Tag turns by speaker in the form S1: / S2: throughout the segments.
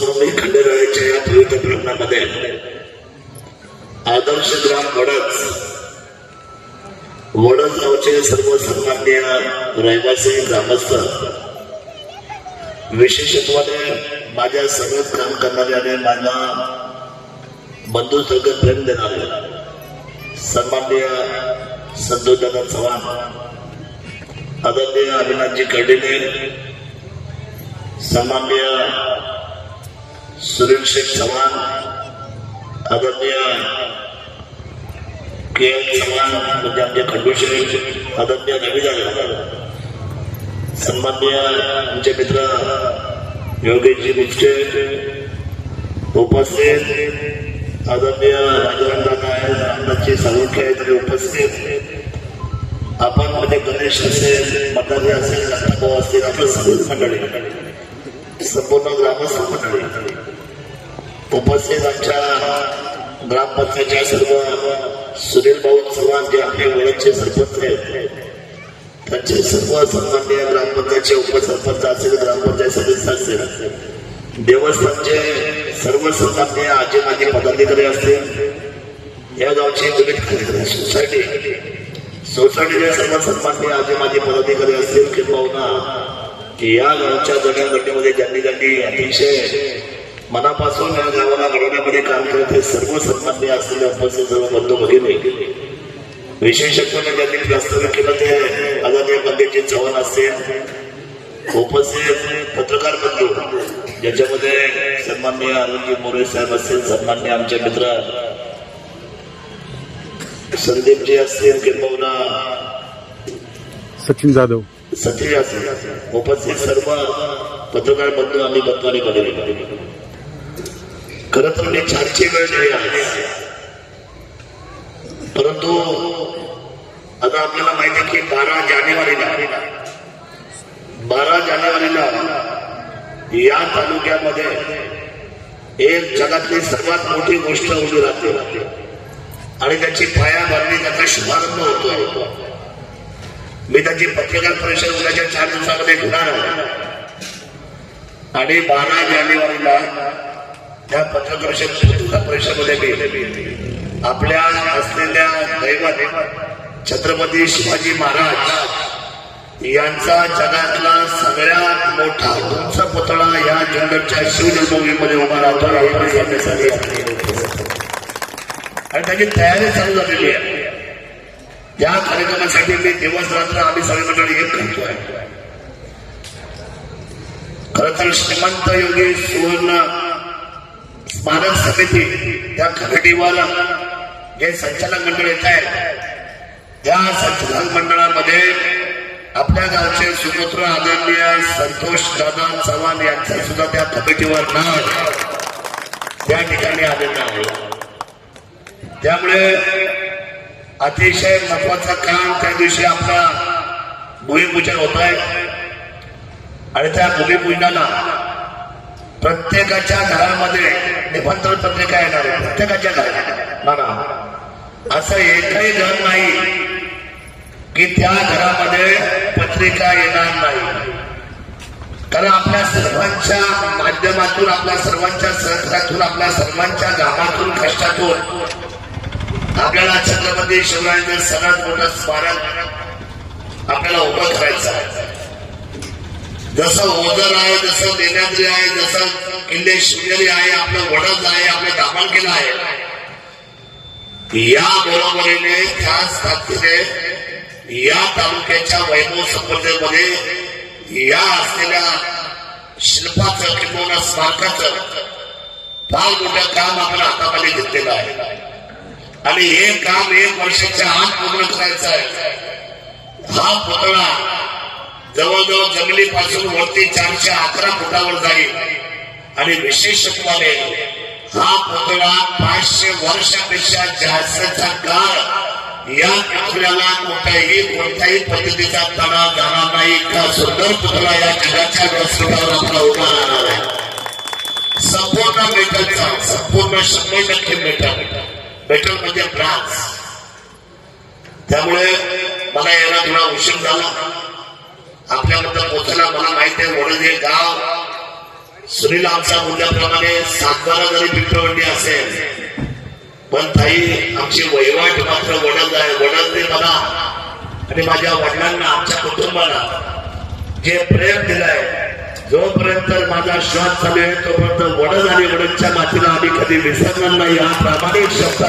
S1: स्वामी खंडेरायाच्या या पवित्र ग्रंथामध्ये आदर्श ग्राम वडच वडच गावचे सर्व सन्मान्य रहिवासी ग्रामस्थ विशेषत्वाने माझ्या सगळं काम करणारे आणि माझा बंधू सगळं प्रेम देणारे सन्मान्य संतोषदादा चव्हाण आदरणीय अविनाथजी कर्डिने सन्मान्य सुनील शेख चव्हाण आदरणीय के एल चव्हाण म्हणजे आमचे मित्र योगेशजी मुचके उपस्थित आदरणीय उपस्थित आपण मध्ये गणेश असेल मतारी असेल दत्ताभाऊ असतील आपलं सगळीच मंडळी संपूर्ण ग्रामस्थ मंडळी उपस्थित आमच्या ग्रामपंचायतच्या सर्व सुनील भाऊ चव्हाण जे आपले ओळखचे सरपंच आहेत त्यांचे सर्व सन्मान्य ग्रामपंचायतचे उपसरपंच असेल ग्रामपंचायत सदस्य असेल देवस्थानचे सर्व सन्मान्य आजी माजी पदाधिकारी असतील या गावचे विविध कार्यक्रम सोसायटी सोसायटीचे सर्व सन्मान्य आजी माजी पदाधिकारी असतील किंवा या गावच्या जडणघडणीमध्ये ज्यांनी ज्यांनी अतिशय मनापासून या गावाला घडवण्यामध्ये काम करत सर्व सन्मान्य असलेले उपस्थित सर्व बंधू भगिनी विशेषत्वाने ज्यांनी केलं ते आदरणीय पंडितजी चव्हाण असतील उपस्थित पत्रकार बंधू ज्याच्यामध्ये सन्मान्य मोरे साहेब असतील सन्मान्य आमचे मित्र संदीपजी असतील किंबहुना
S2: सचिन जाधव.
S1: सत्य असतील उपस्थित सर्व पत्रकार बंधू आणि बंधुआनी कडे खर तर म्हणजे मी चारची वेळ नाही आहे. परंतु आता आपल्याला माहिती आहे की बारा जानेवारीला बारा जानेवारीला या तालुक्यामध्ये एक जगातली सर्वात मोठी गोष्ट उभी राहते. आणि त्याची पायाभरणी त्याचा शुभारंभ होतो मी त्याची पत्रकार परिषद उद्याच्या चार दिवसामध्ये घेणार आहे. आणि बारा जानेवारीला त्या पत्रकार परिषद पत्रकार परिषदेमध्ये मी आपल्या असलेल्या दैवत छत्रपती शिवाजी महाराज यांचा जगातला सगळ्यात मोठा उंच पुतळा या जंगलच्या शिवजन्मभूमीमध्ये उभा राहतो आणि त्याची तयारी चालू झालेली आहे. या कार्यक्रमासाठी मी दिवस रात्र आम्ही सगळे मंडळी एक करतोय. खर तर श्रीमंत योगी सुवर्ण स्मारक समिती त्या कमिटीवर जे संचालक मंडळ येत आहेत या संचालक मंडळामध्ये आपल्या गावचे सुपुत्र आदरणीय संतोष दादा चव्हाण यांचं सुद्धा त्या कमिटीवर नाव त्या ठिकाणी आलेलं आहे. त्यामुळे अतिशय महत्वाचं काम त्या दिवशी आपला भूमिपूजन होत आहे. आणि त्या भूमिपूजनाला प्रत्येकाच्या घरामध्ये निमंत्रण पत्रिका येणार आहे प्रत्येकाच्या घरात असं एकही घर नाही की त्या घरामध्ये पत्रिका येणार नाही. कारण आपल्या सर्वांच्या माध्यमातून आपल्या सर्वांच्या सहकार्यातून आपल्या सर्वांच्या गावातून कष्टातून आपल्याला छत्रपती शिवरायांचं सगळ्यात मोठं स्मारक आपल्याला उभं करायचं आहे. जसं ओझर आहे जसं देण्याद्री आहे जसं किल्ले शिवनेरी आहे आपलं वडद आहे आपलं दामांकिला आहे. या बरोबरीने त्या साथीने या तालुक्याच्या वैभव संपदेमध्ये या असलेल्या शिल्पाचं किंवा स्मारकाचं फार मोठं काम आपण हाताखाली घेतलेलं आहे. आणि हे काम एक वर्षाच्या आत पूर्ण करायचं आहे. हा पुतळा जवळजवळ जमिनीपासून वरती चारशे अकरा फुटावर जाईल. आणि विशेषत्वाने हा पुतळा पाचशे वर्षापेक्षा जास्तचा काळ या पुतळ्याला कुठल्याही कोणत्याही पद्धतीचा तणाव जाणार नाही. का सुंदर पुतळा या जगाच्या व्यासपीठावर आपला उभा राहणार आहे. संपूर्ण मेटलचा संपूर्ण शंभर टक्के मेटल मेटल म्हणजे ब्रास त्यामुळे मला यायला थोडा उशीर झाला. आपल्याबद्दल पोहोचला मला माहिती आहे वडद हे गाव. सुनील आमच्या मुद्द्याप्रमाणे सातबारा जरी पिठवंडी असेल पण ताई आमची वहिवाट मात्र वडद आहे वडदने मला आणि माझ्या वडिलांना आमच्या कुटुंबाला जे प्रेम दिलंय जोपर्यंत माझा श्वास चालू आहे तोपर्यंत वडद आणि वडदच्या मातीला आम्ही कधी विसरणार नाही हा प्रामाणिक शब्द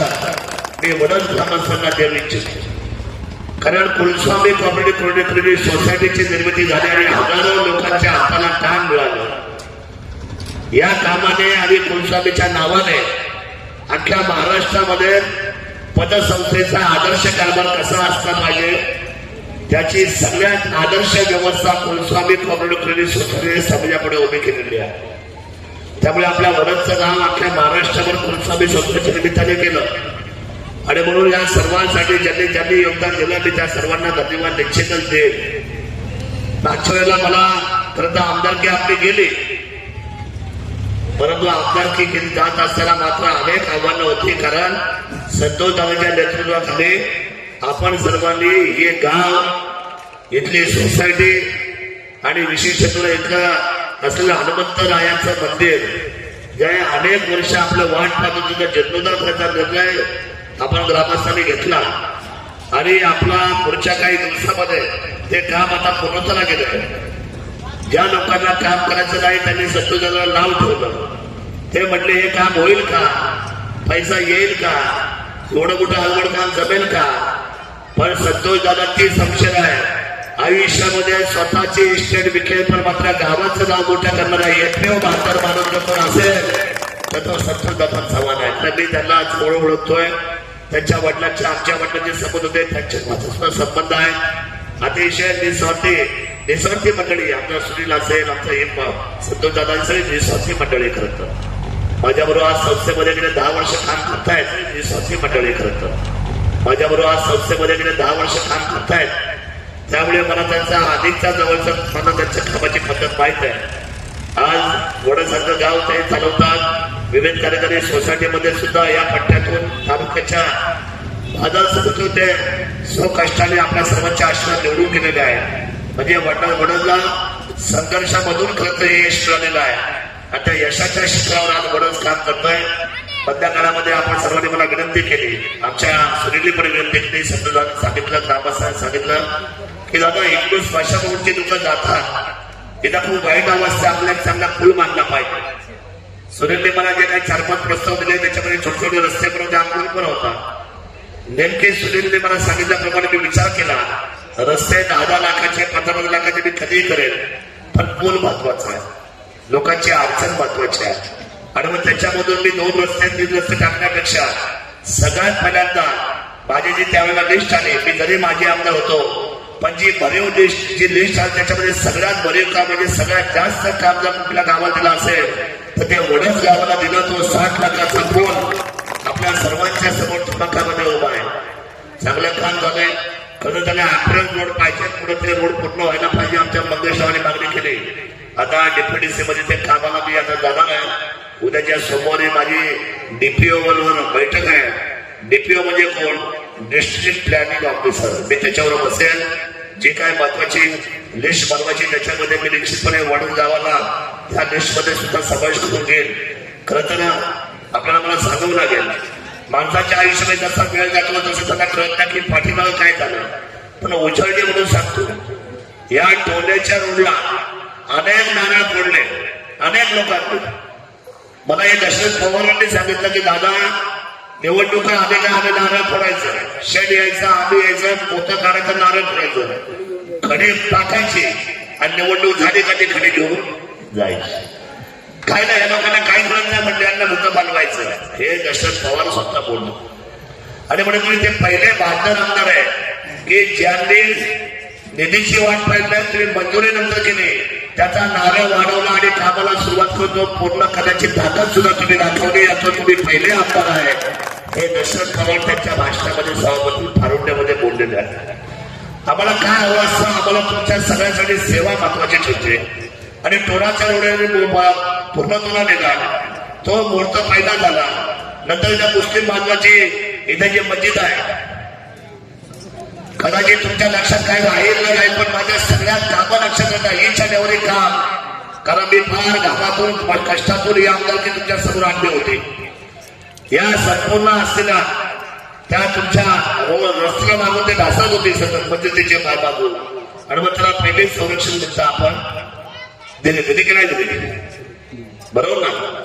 S1: मी वडद ग्रामस्थांना देऊ इच्छितो. कारण कुलस्वामी कॉमेडी क्रेडिट सोसायटीची निर्मिती झाली आणि हजारो लोकांच्या हाताला काम मिळालं. या कामाने आणि कुलस्वामीच्या नावाने अख्ख्या महाराष्ट्रामध्ये पतसंस्थेचा आदर्श कारभार कसा असला पाहिजे त्याची सगळ्यात आदर्श व्यवस्था कुलस्वामी कॉपरेटिव्ह क्रेडिट सोसायटीने समाजापुढे उभी केलेली आहे. त्यामुळे आपल्या वडदचं नाव अख्ख्या महाराष्ट्रावर कुलस्वामी सोसायटीच्या निमित्ताने केलं. आणि म्हणून या सर्वांसाठी ज्यांनी ज्यांनी योगदान दिलं मी त्या सर्वांना धन्यवाद निश्चितच देईल मागच्या वेळेला मला खरं तर आमदारकी आपली गेली. परंतु आमदारकी गेली जात असताना मात्र अनेक आव्हानं होती कारण संतोष दादाच्या नेतृत्वाखाली आपण सर्वांनी हे गाव इथली सोसायटी आणि विशेषतः इथलं असलेलं हनुमंत रायांचं मंदिर जे अनेक वर्ष आपलं वाट पाहत होतं त्या जन्मोत्सव घेतलाय आपण ग्रामस्थांनी घेतला. आणि आपला पुढच्या काही दिवसामध्ये ते काम आता पूर्णत्वाला गेलंय ज्या लोकांना काम करायचं नाही त्यांनी सत्तोजाला नाव ठेवलं. ते म्हणले हे काम होईल का? पैसा येईल का? एवढं मोठं अवघड काम जमेल का? पण संतोष दादाची संशय आहे. आयुष्यामध्ये स्वतःची इस्टेट विकेल पण मात्र गावाचं नाव मोठ्या करणारा एकमेव भारतात माणूस असेल तर तो संतोष दादा चव्हाण आहे. तर मी त्यांना आज ओळखतोय त्यांच्या वडिलांच्या आमच्या वडिलांचे संबंध होते त्यांचे माझा सुद्धा संबंध आहे अतिशय निस्वार्थी निस्वार्थी मंडळी आपला सुनील असेल आमचा हे संतोष दादा सगळी निस्वार्थी मंडळी खरं तर. माझ्याबरोबर आज संस्थेमध्ये गेले दहा वर्ष काम करतायत निस्वार्थी मंडळी खरं तर. माझ्याबरोबर आज संस्थेमध्ये गेले दहा वर्ष काम करतायत. त्यामुळे मला त्यांचा अधिकचा जवळचा मला त्यांच्या कामाची पद्धत माहीत आहे. आज वडसारखं गाव ते चालवतात विविध कार्यकारी सोसायटीमध्ये सुद्धा या पट्ट्यातून तालुक्याच्या बाजार समिती होते. सो कष्टाने आपल्या सर्वांच्या आश्रय निवडून गेलेले आहे म्हणजे वडल वडदला संघर्षामधून खरं तर हे यश मिळालेलं आहे. आणि त्या यशाच्या शिखरावर आज वडस काम करतोय. मधल्या काळामध्ये आपण सर्वांनी मला विनंती केली. आमच्या सुनीलने पण विनंती केली. संत सांगितलं ग्रामस्थांनी सांगितलं की दादा इंग्लिश भाषा म्हणून जे लोक जातात. तिथं खूप वाईट अवस्था आपल्याला चांगला पूल मानला पाहिजे. सुरेंद्र मला जे काही चार पाच प्रस्ताव दिले त्याच्यामध्ये छोटे छोटे रस्ते बनवते हा पण होता. नेमके सुनीलने मला सांगितल्याप्रमाणे मी विचार केला रस्ते दहा दहा लाखाचे पंधरा पंधरा लाखाचे मी कधीही करेल पण पूल महत्त्वाचा आहे. लोकांची अडचण महत्वाची आहे. आणि मग त्याच्यामधून मी दोन रस्ते तीन रस्ते टाकण्यापेक्षा सगळ्यात पहिल्यांदा माझी जी त्यावेळेला लिस्ट आली मी जरी माझे आमदार होतो पण जी भरीव लिस्ट जी लिस्ट आहे त्याच्यामध्ये सगळ्यात भरीव काम म्हणजे सगळ्यात जास्त काम जर कुठल्या गावाला दिलं असेल तर ते वडच गावाला दिलं तो साठ लाखाचा फोन आपल्या सर्वांच्या समोर तुमकामध्ये उभा आहे. चांगलं काम झालंय खरं त्याला अकरा रोड पाहिजे पुढे ते रोड पूर्ण व्हायला पाहिजे आमच्या मंगेशरावांनी मागणी केली. आता डीपीडीसी मध्ये ते कामाला मी आता जाणार आहे. उद्याच्या सोमवारी माझी डीपीओ वर बैठक आहे. डीपीओ म्हणजे कोण? डिस्ट्रिक्ट प्लॅनिंग ऑफिसर मी त्याच्यावर बसेल. जी काय महत्वाची लिस्ट बनवायची त्याच्यामध्ये मी निश्चितपणे वाढून गावाला ह्या लिस्टमध्ये सुद्धा समावेश करून घेईल खरं तर आपल्याला मला सांगावं लागेल. माणसाच्या आयुष्यामध्ये जसा वेळ जातो तसं त्याला कळत नाही की पाठीमागं काय झालं. पण उजळणी म्हणून सांगतो या टोल्याच्या रोडला अनेक नारळ फोडले. अनेक लोकांनी. मला हे दशरथ पवारांनी सांगितलं की दादा निवडणुका आले का आम्ही नारळ फोडायचं? शेड यायचं आम्ही यायचं पोतं काढायचं नारळ फोडायचं. खडे टाकायचे आणि निवडणूक झाली का ते खडे घेऊन जायचे. काय नाही या लोकांना काही कळत नाही म्हणजे यांना मुद्दा बनवायचं हे दशरथ पवार स्वतः बोललो. आणि म्हणजे मी ते पहिले भाजण आमदार आहे की ज्यांनी निधीची वाट पाहिजे तुम्ही मंजुरी नंतर केली. त्याचा नारळ वाढवला आणि कामाला सुरुवात करतो. पूर्ण करण्याची ताकद सुद्धा तुम्ही दाखवली याचं तुम्ही पहिले आमदार आहे. हे दशरथ पवार त्यांच्या भाषणामध्ये सभापती फारुंड्यामध्ये बोललेले आहे. आम्हाला काय हवं असतं? आम्हाला तुमच्या सगळ्यासाठी सेवा महत्वाची ठरते. आणि टोराच्या रोड्याने पूर्ण तुला नेला. तो मुहूर्त फायदा झाला. नंतर त्या मुस्लिम बांधवाची इथे जी मस्जिद आहे कदाचित तुमच्या लक्षात काय राहील न राहील पण माझ्या सगळ्या कामं लक्षात येतात का? कारण मी फार घामातून फार कष्टातून या आमदारकी तुमच्यासमोर आणले होते. या संपूर्ण असलेल्या त्या तुमच्या रो- रस्त्याला मागून ते ढासत होते सतत म्हणजे त्याचे पाय मागून आणि मग त्याला पहिले संरक्षण देता आपण. दिले दिले की नाही दिले? बरोबर ना?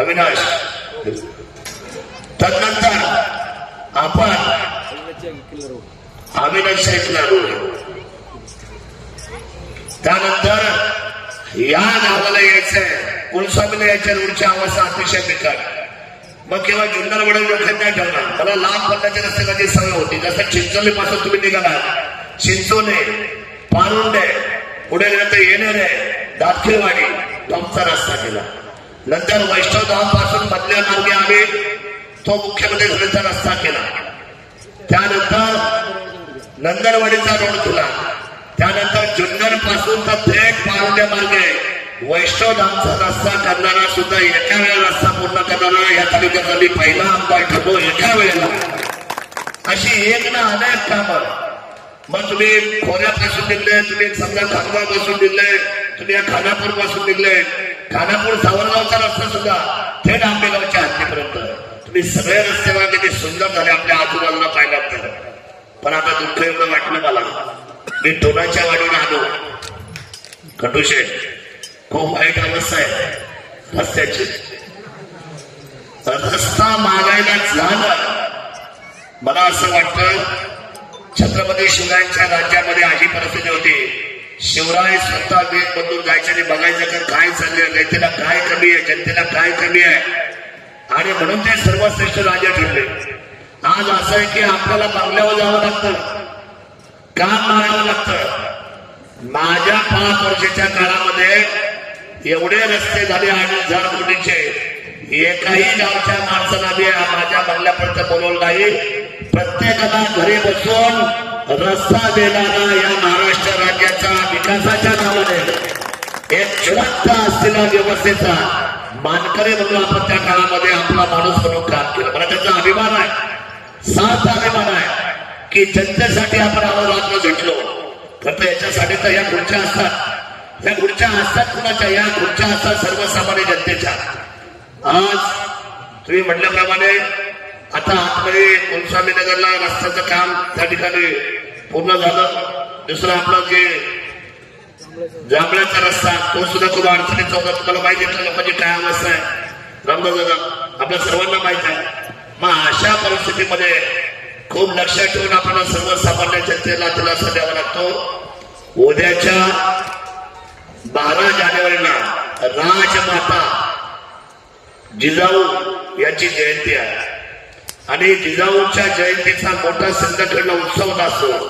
S1: अविनाश तदनंतर आपण अविनाश ऐकणार त्यानंतर या नावाला यायचंय. कुलस्वामीला यायच्या रोडची अवस्था अतिशय बिकट. मग केव्हा जुन्नर वडील डोक्यात नाही ठेवणार. मला लांब पल्ल्याच्या रस्त्याची सवय होती जसं चिंचोली पासून तुम्ही निघाला चिंचोले पारुंडे पुढे नंतर तर आहे दाखिलवाडी टॉपचा रस्ता केला. नंतर वैष्णव धामपासून मधल्या मार्गे आम्ही तो मुख्यमंत्री झाल्याचा रस्ता केला. त्यानंतर नंदनवाडीचा रोड केला. त्यानंतर जुन्नरपासून तर थेट पारुंड्या मार्गे. वैष्णव धामचा रस्ता करणारा सुद्धा एका वेळेला रस्ता पूर्ण करणारा या तालुक्याचा मी पहिला आमदार ठरलो एका वेळेला. अशी एक ना अनेक कामं. मग तुम्ही खोऱ्यापासून निघले तुम्ही समजा खानगावपासून निघले तुम्ही या खानापूरपासून निघले. खानापूर सावरगावचा रस्ता सुद्धा थेट आंबेगावच्या हद्दीपर्यंत. तुम्ही सगळे रस्ते बघा किती सुंदर झाले आपल्या आजूबाजूला पाहिला तर पण आता दुःख एवढं वाटलं मला. मी टोनाच्या वाढून आलो. कटुशे खूप वाईट अवस्था आहे. रस्त्याची. रस्ता मागायला झालं मला असं वाटतं छत्रपती शिवरायांच्या राज्यामध्ये अशी परिस्थिती होती. शिवराय स्वतः वेग बदलून जायचे आणि बघायचं तर काय चाललंय. जनतेला काय कमी आहे? जनतेला काय कमी आहे? आणि म्हणून ते सर्वश्रेष्ठ राजा ठरले. आज असं आहे की आपल्याला बंगल्यावर जावं लागतं. का मारावं लागतं. माझ्या पाच वर्षाच्या काळामध्ये एवढे रस्ते झाले आणि जर एकाही गावच्या माणसाला मी माझ्या बंगल्यापर्यंत बोलवलं नाही प्रत्येकाला घरी बसून रस्ता देणारा या महाराष्ट्र राज्याचा विकासाच्या नावाने एक जिवंत असलेला व्यवस्थेचा मानकरी म्हणून आपण त्या काळामध्ये आपला माणूस म्हणून काम केलं. मला त्याचा अभिमान आहे. सात अभिमान आहे. की जनतेसाठी आपण अहोरात्र भेटलो तर याच्यासाठी तर या खुर्च्या असतात. या खुर्च्या असतात कुणाच्या? या खुर्च्या असतात सर्वसामान्य जनतेच्या. आज तुम्ही म्हटल्याप्रमाणे आता आतमध्ये गोस्वामी नगरला रस्त्याचं काम त्या ठिकाणी पूर्ण झालं. दुसरं आपलं जे जांभळ्याचा रस्ता तो सुद्धा खूप अडचणीचा होता. तुम्हाला माहिती आहे लोकांची काय अवस्था आहे. रामदास आपल्या सर्वांना माहीत आहे. मग अशा परिस्थितीमध्ये खूप लक्षात ठेवून आपण सर्वसामान्य जनतेला दिलासा द्यावा लागतो. उद्याच्या बारा जानेवारीला राजमाता जिजाऊ यांची जयंती आहे. आणि जिजाऊच्या जयंतीचा मोठा संघटना उत्सव असतो.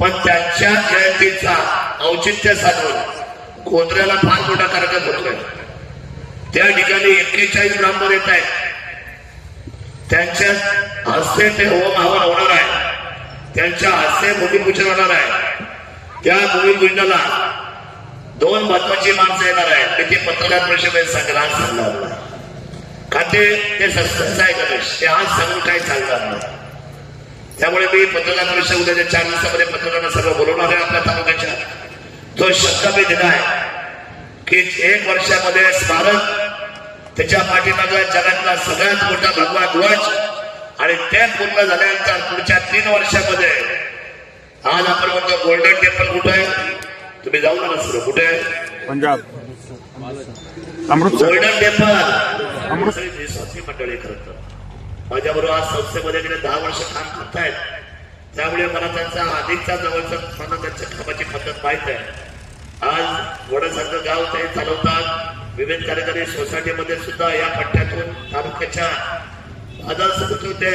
S1: पण त्यांच्या जयंतीचा औचित्य साधून गोंधळ्याला फार मोठा कार्यक्रम होतोय. त्या ठिकाणी एक्केचाळीस ब्राह्मण येत आहेत. त्यांच्या हस्ते ते होम हवन होणार आहे. त्यांच्या हस्ते भूमिपूजन होणार आहे. त्या भूमिपूजनाला दोन महत्वाची माणसं येणार आहेत. ते ते पत्रकार परिषदेत सांगणार सांगणार नाही. का ते ते सस्पेन्स आहे गणेश. ते आज सांगून काही सांगणार नाही. त्यामुळे मी पत्रकार परिषद उद्याच्या चार दिवसामध्ये पत्रकारांना सर्व बोलवणार आहे आपल्या तालुक्याच्या. तो शब्द मी दिला आहे की एक वर्षामध्ये स्मारक त्याच्या पाठीमागे जगातला सगळ्यात मोठा भगवा ध्वज आणि ते पूर्ण झाल्यानंतर पुढच्या तीन वर्षामध्ये आज आपण म्हणतो गोल्डन टेम्पल कुठे आहे? तुम्ही जाऊ नका सर कुठे आहे?
S2: पंजाब.
S1: गोल्डन टेम्पल विश्वासी मंडळी खरं तर. माझ्या बरोबर आज संस्थेमध्ये गेले दहा वर्ष काम करतायत. त्यामुळे मला त्यांचा अधिकचा जवळचा मला त्यांच्या कामाची पद्धत माहीत आहे. आज वडसारखं गाव ते चालवतात. विविध कार्यकारी सोसायटीमध्ये सुद्धा या पट्ट्यातून तालुक्याच्या आधार समितीमध्ये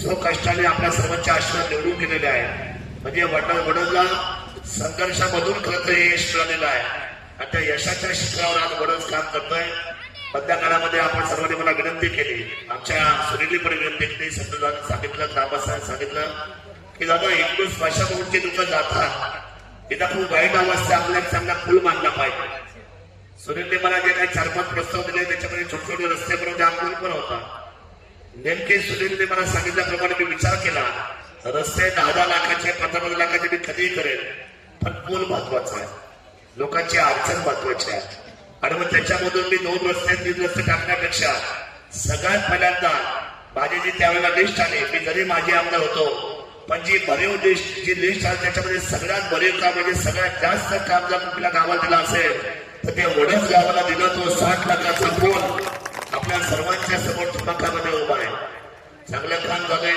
S1: स्वकष्टाने आपल्या सर्वांच्या आशीर्वाद निवडून गेलेले आहे. म्हणजे वडा वडदला संघर्षामधून खरं तर हे यश मिळालेलं आहे. आणि त्या यशाच्या शिखरावर आज वडच काम करतोय. मधल्या काळामध्ये आपण सर्वांनी मला विनंती केली. आमच्या सुनीलने पण विनंती केली. समजा सांगितलं ग्रामस्थांनी सांगितलं की दादा इंग्लिश भाषा म्हणून ते लोक जातात तिथं खूप वाईट अवस्था आपल्याला चांगला पूल मानला पाहिजे. सुनीलने मला जे काही चार पाच प्रस्ताव दिले त्याच्यामध्ये छोटे छोटे रस्ते बनवते आंदोलन पण होता. नेमके सुनीलने मला सांगितल्याप्रमाणे मी विचार केला रस्ते दहा दहा लाखाचे पंधरा पंधरा लाखाचे मी कधीही करेल पण पूल महत्त्वाचा आहे? लोकांची अडचण महत्वाची आहे. आणि मग त्याच्यामधून मी दोन रस्ते तीन रस्ते टाकण्यापेक्षा सगळ्यात पहिल्यांदा माझी जी त्यावेळेला लिस्ट आली. मी जरी माझी आमदार होतो पण जी भरीव लिस्ट जी लिस्ट आली त्याच्यामध्ये सगळ्यात भरीव काम म्हणजे सगळ्यात जास्त काम जर कुठल्या गावाला दिलं असेल तर ते वडच गावाला दिलं तो साठ लाखाचा फोन. आपल्या सर्वांच्या समोर चमकामध्ये उभा आहे. चांगलं काम झालंय.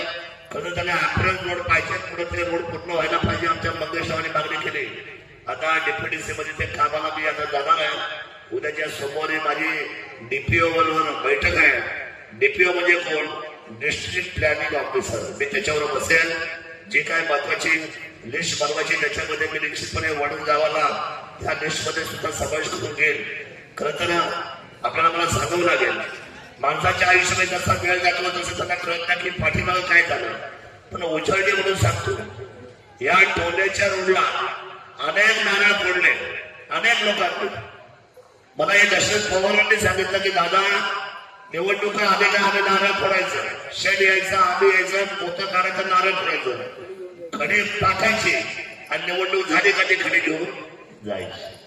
S1: खरं त्याने अकरा रोड पाहिजे ते रोड पूर्ण व्हायला पाहिजे आमच्या मंगेशरावांनी मागणी केली. आता डेप्युटी मध्ये ते कामाला मी आता जाणार आहे. उद्याच्या सोमवारी माझी डीपीओ बरोबर बैठक आहे. डीपीओ म्हणजे कोण? डिस्ट्रिक्ट प्लॅनिंग ऑफिसर मी त्याच्यावर बसेल. जी काय महत्वाची लिस्ट बनवायची त्याच्यामध्ये मी निश्चितपणे वाढून गावाला त्या लिस्टमध्ये सुद्धा समावेश करून घेईल खरं तर आपल्याला मला सांगावं लागेल. माणसाच्या आयुष्यामध्ये जसा वेळ जातो तसं त्यांना कळत नाही की पाठीमागं काय झालं. पण उजळणी म्हणून सांगतो या टोल्याच्या रोडला अनेक नारळ फोडले. अनेक लोकांनी. मला हे दशरथ पवारांनी सांगितलं की दादा निवडणुका आलेल्या आम्ही नारळ फोडायचं. शेड यायचं आम्ही यायचं मोठं काढायचं नारळ फोडायचं. खडे टाकायचे आणि निवडणूक झाली का ते खडे घेऊन? जायचे.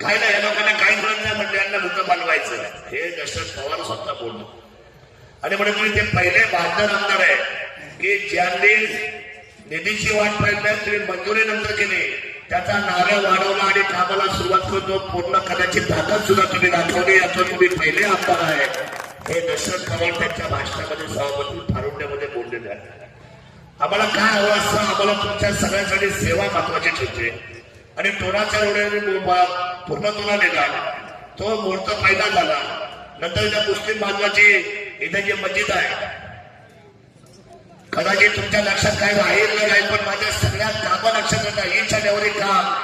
S1: काय नाही या लोकांना काही कळत नाही म्हणजे यांना भूत बनवायचं हे दशरथ पवार स्वतः बोललो. आणि म्हणून तुम्ही ते पहिले बांधणार आमदार आहे. की ज्यांनी निधीची वाट पाहिली नाही तुम्ही मंजुरी नंतर केली. त्याचा नारळ वाढवला आणि कामाला सुरुवात करतो. पूर्ण करण्याची ताकद सुद्धा तुम्ही दाखवली याचं तुम्ही पहिले आमदार आहे. हे दशरथ पवार त्यांच्या भाषणामध्ये सभापती आहे आम्हाला काय हवं असतं? आम्हाला तुमच्या सगळ्यांसाठी सेवा महत्वाची ठरते. आणि टोराच्या रोडे पूर्ण तोला नेला. तो मुहूर्त फायदा झाला. नंतर त्या मुस्लिम बांधवाची इथे जी मस्जिद आहे कदाचित तुमच्या लक्षात काय राहील नाही पण माझ्या सगळ्यात कामं लक्षात येतात. हीच आल्यावर काम.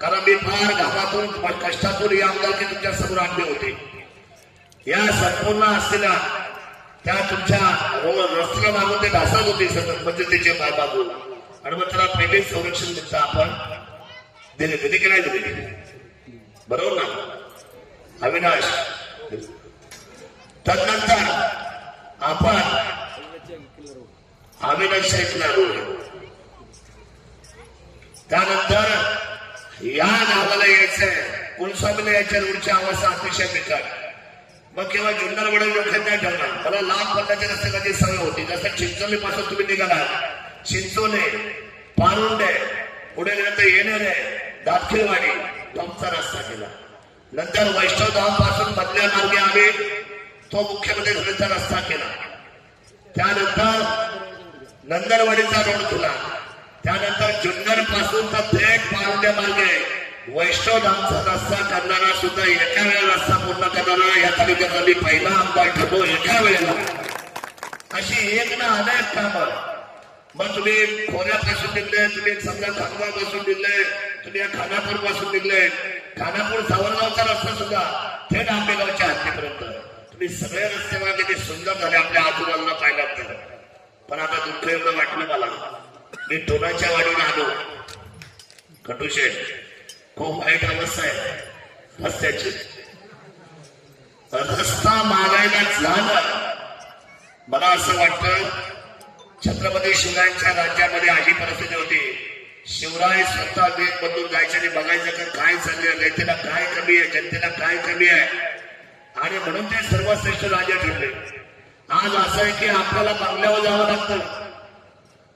S1: कारण मी फार घामातून कष्टातून ही आमदारकी तुमच्यासमोर आणली होती. या संपूर्ण असलेल्या त्या तुमच्या रोड रस्त्याला मागून ते ढासत होते सतत मध्यतेचे बाबू आणि मग त्याला पहिले संरक्षण देतं आपण. दिले दिले की नाही दिले? बरोबर ना? अविनाश. तदनंतर आपण अविनाश ऐकणार त्यानंतर या नावाला यायचंय. कुलस्वामीला यायच्या रोडची अवस्था अतिशय बेकार. मग केव्हा जुन्नर वडील डोक्यात नाही ठेवणार मला लांब पल्ल्याच्या रस्ते कधी सवय होती. जसं चिंचोली पासून तुम्ही निघाला चिंचोले पारुंडे पुढे नंतर येणारे दाखिलवाडी टॉपचा रस्ता केला. नंतर वैष्णव धामपासून बदल्या मार्गे आम्ही तो मुख्यमंत्री घराचा रस्ता केला. त्यानंतर नंदरवाडीचा रोड केला. त्यानंतर जुन्नरपासून तर थेट पारुंड्या मार्गे वैष्णव धामचा रस्ता करणारा सुद्धा एका वेळेला रस्ता पूर्ण करणारा या तालुक्याचा मी पहिला आमदार ठरलो एका वेळेला. अशी एक ना अनेक कामं. मग तुम्ही खोऱ्यापासून निघले तुम्ही समजा खानवा पासून निघले तुम्ही या खानापूरपासून निघले खानापूर सावरगावचा रस्ता सुद्धा थेट आंबेगावच्या हद्दीपर्यंत. तुम्ही सगळे रस्ते मला किती सुंदर झाले आपल्या आजूबाजूला पाहिला तर पण आता दुःख एवढं वाटलं मला. मी टोनाच्या वाडीवर आलो. खटुशे खूप वाईट अवस्था आहे रस्त्याची रस्ता मागायला झालं मला असं वाटतं छत्रपती शिवरायांच्या राज्यामध्ये अशी परिस्थिती होती शिवराय स्वतः वेग बदलून जायचे आणि बघायचं का काय चाललंय नेत्याला काय कमी आहे जनतेला काय कमी आहे आणि म्हणून ते सर्वश्रेष्ठ राजा ठरले आज असं आहे की आपल्याला बंगल्यावर जावं लागतं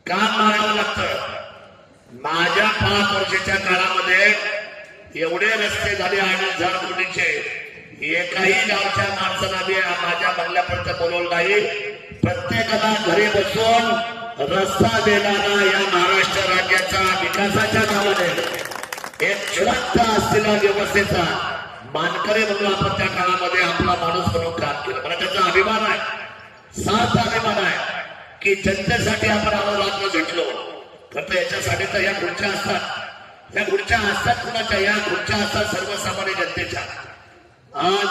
S1: काम मारावं लागतं माझ्या पाच वर्षाच्या काळामध्ये एवढे रस्ते झाले आणि हजार कोटीचे एकाही गावच्या माणसाला मी माझ्या बंगल्यापर्यंत बोलवलं नाही प्रत्येकाला घरी बसून रस्ता देणारा या महाराष्ट्र राज्याचा विकासाच्या नावाने एक जिवंत असलेला व्यवस्थेचा मानकरी म्हणून आपण त्या काळामध्ये आपला माणूस म्हणून काम केलं. मला त्याचा अभिमान आहे साथ अभिमान आहे की जनतेसाठी आपण अहोरात्र झटलो फक्त याच्यासाठी तर या खुर्च्या असतात. या खुर्च्या असतात कुणाच्या? या खुर्च्या असतात सर्वसामान्य जनतेच्या. आज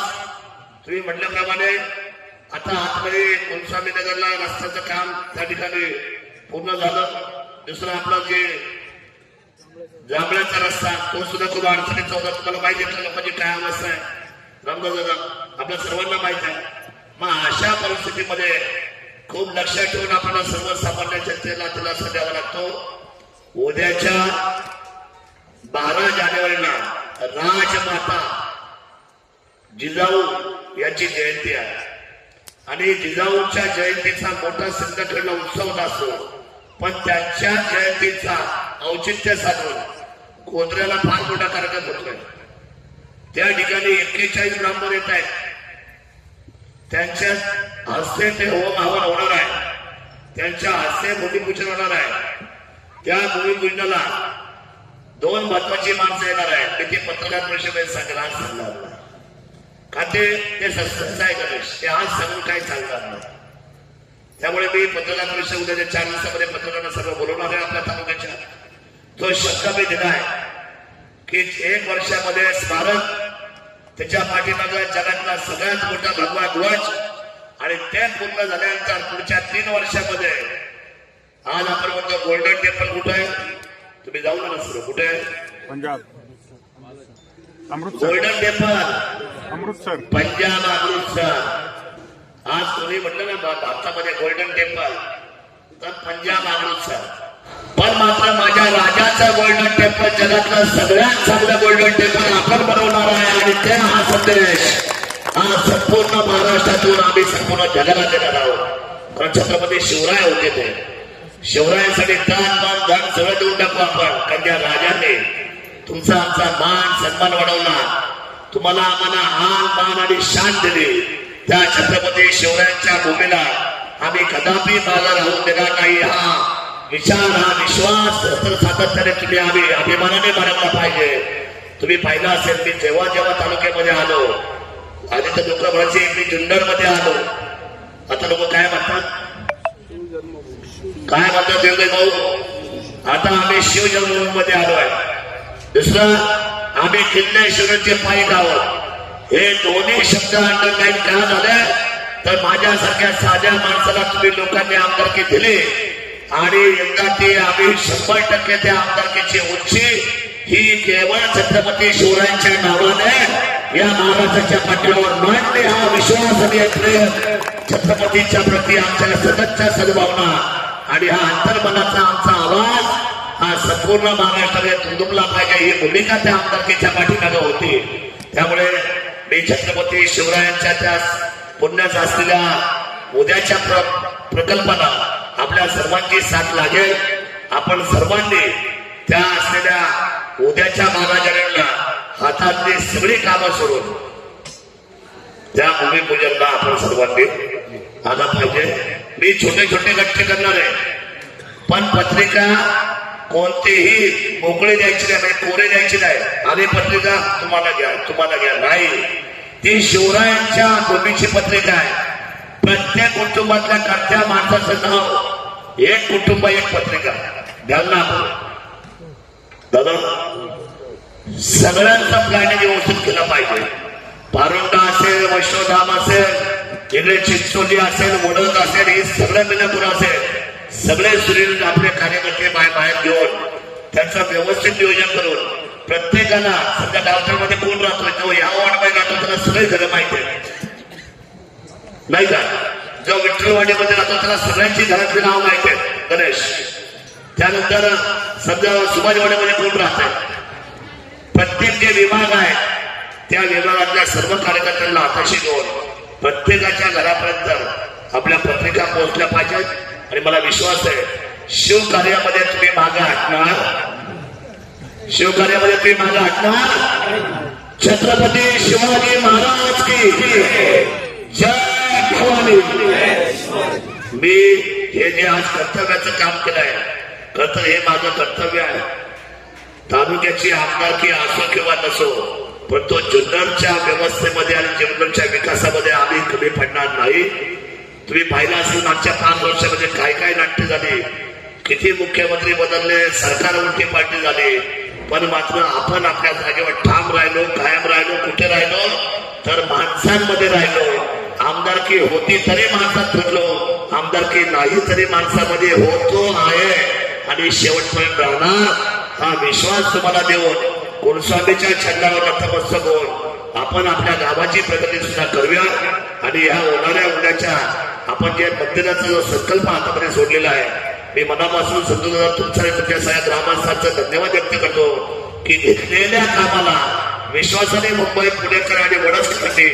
S1: तुम्ही म्हटल्याप्रमाणे आता आतमध्ये कुलस्वामी नगरला रस्त्याचं काम त्या ठिकाणी पूर्ण झालं. दुसरं आपलं जे जांभळ्याचा रस्ता तो सुद्धा खूप अडचणीचा होता. तुम्हाला माहिती आहे लोकांची काय अवस्था आहे. रामदादा आपल्या सर्वांना माहीत आहे. मग अशा परिस्थितीमध्ये खूप लक्षात ठेवून आपल्याला सर्वसामान्य जनतेला दिलासा द्यावा लागतो. उद्याच्या बारा जानेवारीला राजमाता जिजाऊ यांची जयंती आहे. आणि जिजाऊच्या जयंतीचा मोठा संघटना उत्सव असतो. पण त्यांच्या जयंतीचा औचित्य साधून गोंधळ्याला फार मोठा कार्यक्रम होतोय. त्या ठिकाणी एक्केचाळीस ब्राह्मण येत आहेत. त्यांच्या हस्ते ते होम हवन होणार आहे. त्यांच्या हस्ते भूमिपूजन होणार आहे. त्या भूमिपूजनाला दोन महत्वाची माणसं येणार आहेत. मी ते पत्रकार परिषदेत सांगणार आज सांगणार नाही. ते ते आहे गणेश. ते आज सांगून काही सांगणार नाही. त्यामुळे मी पत्रकार परिषद उद्याच्या चार दिवसामध्ये पत्रकारांना सर्व बोलवणार आहे आपल्या तालुक्याच्या. तो शब्द मी दिला आहे. की एक वर्षामध्ये स्मारक त्याच्या पाठीमागे जगातला सगळ्यात मोठा भगवा ध्वज आणि ते पूर्ण झाल्यानंतर पुढच्या तीन वर्षामध्ये आज आपण म्हणतो गोल्डन टेम्पल कुठं आहे? तुम्ही जाऊ नका सर कुठे? आहे
S2: Punjab. Amritsar.
S1: Golden Temple
S2: Amritsar.
S1: Punjab Amritsar. आज तुम्ही म्हटलं ना भारतामध्ये गोल्डन टेम्पल तर पंजाब अमृतसर. पण मात्र माझ्या राजाचं गोल्डन टेम्पल जगातलं सगळ्यात चांगलं गोल्डन टेम्पल आपण बनवणार आहे. आणि ते हा संदेश. हा संपूर्ण महाराष्ट्रातून आम्ही संपूर्ण जगाला देणार आहोत. कारण छत्रपती शिवराय होते ते. शिवरायांसाठी तान मन धन सगळं देऊन टाकू आपण. कारण त्या राजाने तुमचा आमचा मान सन्मान वाढवला. तुम्हाला आम्हाला आन मान आणि शान दिली. त्या छत्रपती शिवरायांच्या भूमीला आम्ही कदापि मागे राहून देणार नाही. हा विचार हा विश्वास तर सातत्याने तुम्ही आम्ही अभिमानाने बाळगला पाहिजे. तुम्ही पाहिलं असेल मी जेव्हा जेव्हा तालुक्यामध्ये आलो आधी तर लोक म्हणायचे मी जुन्नरमध्ये आलो. आता लोक काय म्हणतात? काय म्हणतात देवदय भाऊ? आता आम्ही शिवजन्मभूमीमध्ये आलो आहे. दुसरं आम्ही किल्लेश्वरचे पायी आहोत हे दोन्ही शब्द अंडरलाईन का झालं? तर माझ्यासारख्या साध्या माणसाला तुम्ही लोकांनी आमदारकी दिली. आणि यंदा ते आम्ही शंभर टक्के त्या आमदारकीची उंची ही केवळ छत्रपती शिवरायांच्या नावाने या महाराष्ट्राच्या पाठीवर मांडणे हा विश्वास आणि छत्रपतीच्या प्रती आमच्या सततच्या सद्भावना. आणि हा अंतर्मनाचा आमचा आवाज हा संपूर्ण महाराष्ट्राने तुंदुमला पाहिजे ही भूमिका त्या आमदारकीच्या पाठीमागे होती. त्यामुळे मी छत्रपती शिवरायांच्या त्या पुण्यात असलेल्या उद्याच्या प्र- प्रकल्पाला आपल्या सर्वांची साथ लागेल. आपण सर्वांनी त्या असलेल्या उद्याच्या महाराजांना हातातली सगळी कामं सोडून त्या भूमिपूजनला आपण सर्वांनी आला पाहिजे. मी छोटे छोटे गट्टे करणार आहे. पण पत्रिका कोणतीही मोकळे द्यायची नाही म्हणजे कोरे द्यायची नाही. आणि पत्रिका तुम्हाला घ्या तुम्हाला घ्या. नाही. ती शिवरायांच्या भूमीची पत्रिका आहे. प्रत्येक कुटुंबातल्या कर्त्या माणसाचं नाव एक कुटुंब एक पत्रिका. द्याल ना दादा सगळ्यांचा प्लॅनिंग व्यवस्थित केलं पाहिजे. पारुंडा असेल वैष्णोधाम असेल इकडे चिंचोली असेल वडद असेल हे सगळं मिनापूर असेल सगळे सुरेल आपले कार्यकर्ते बाहेर बाहेर घेऊन त्यांचं व्यवस्थित नियोजन करून प्रत्येकाला सध्या गावठामध्ये कोण राहतोय जो या वार्डमध्ये राहतो त्याला सगळे घरं माहिती आहे नाही का? जो विठ्ठलवाडीमध्ये राहतो त्याला सगळ्यांची घरातली नाव माहिती आहेत. गणेश. त्यानंतर सध्या सुभाषवाड्यामध्ये कोण राहतंय? प्रत्येक जे विभाग आहे त्या विभागातल्या सर्व कार्यकर्त्यांना हाताशी घेऊन प्रत्येकाच्या घरापर्यंत आपल्या पत्रिका पोहोचल्या पाहिजेत. आणि मला विश्वास आहे शिवकार्यामध्ये तुम्ही मागे हटणार. शिवकार्यामध्ये तुम्ही मागे हटणार. छत्रपती शिवाजी महाराज की जय. भवानी. मी हे जे आज कर्तव्याचं काम केलं आहे कर्तव्य हे माझं कर्तव्य आहे. तालुक्याची आमदारकी असो किंवा नसो पण तो जुन्नरच्या व्यवस्थेमध्ये आणि जुन्नरच्या विकासामध्ये आम्ही कमी पडणार नाही. तुम्ही पाहिलं असेल मागच्या पाच वर्षामध्ये काय काय नाट्य झाली. किती मुख्यमंत्री बदलले सरकार उलटी पालटी झाली. पण मात्र आपण आपल्या जागेवर ठाम राहिलो कायम राहिलो कुठे राहिलो? तर माणसांमध्ये राहिलो. आमदारकी होती तरी माणसात ठरलो आमदारकी नाही तरी माणसामध्ये होतो आहे. आणि शेवटपर्यंत राहणार हा विश्वास तुम्हाला देऊन कुलस्वामीच्या छंदावर नतमस्तक होऊन आपण आपल्या गावाची प्रगती सुद्धा करूया. आणि ह्या होणाऱ्या उद्याच्या आपण जे मंदिराचा जो संकल्प आतापर्यंत सोडलेला आहे मी मनापासून समजून तुमच्या तुमच्या सगळ्या ग्रामस्थांचा धन्यवाद व्यक्त करतो की घेतलेल्या कामाला विश्वासाने मुंबई पुणेकर आणि वडसकरांनी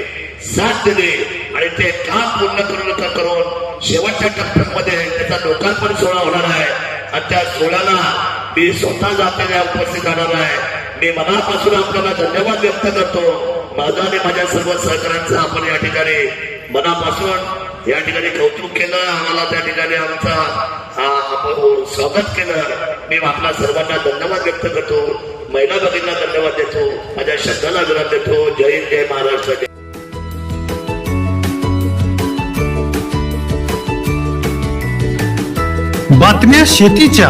S1: साथ दिली आणि ते काम पूर्ण करून करून शेवटच्या टप्प्यामध्ये त्याचा लोकार्पण सोहळा होणार आहे. आणि त्या सोहळ्याला मी स्वतः जाताना उपस्थित राहणार आहे. मी मनापासून आपल्याला धन्यवाद व्यक्त करतो. माझा आणि माझ्या सर्व सहकाऱ्यांचा आपण या ठिकाणी मनापासून या ठिकाणी कौतुक केलं. आम्हाला त्या ठिकाणी आमचा आपण स्वागत केलं. मी आपल्या सर्वांना धन्यवाद व्यक्त करतो. महिला भगिनीला धन्यवाद देतो. माझ्या शब्दाला विरोध देतो. जय हिंद, जय महाराष्ट्र जय
S3: बातम्या शेतीच्या.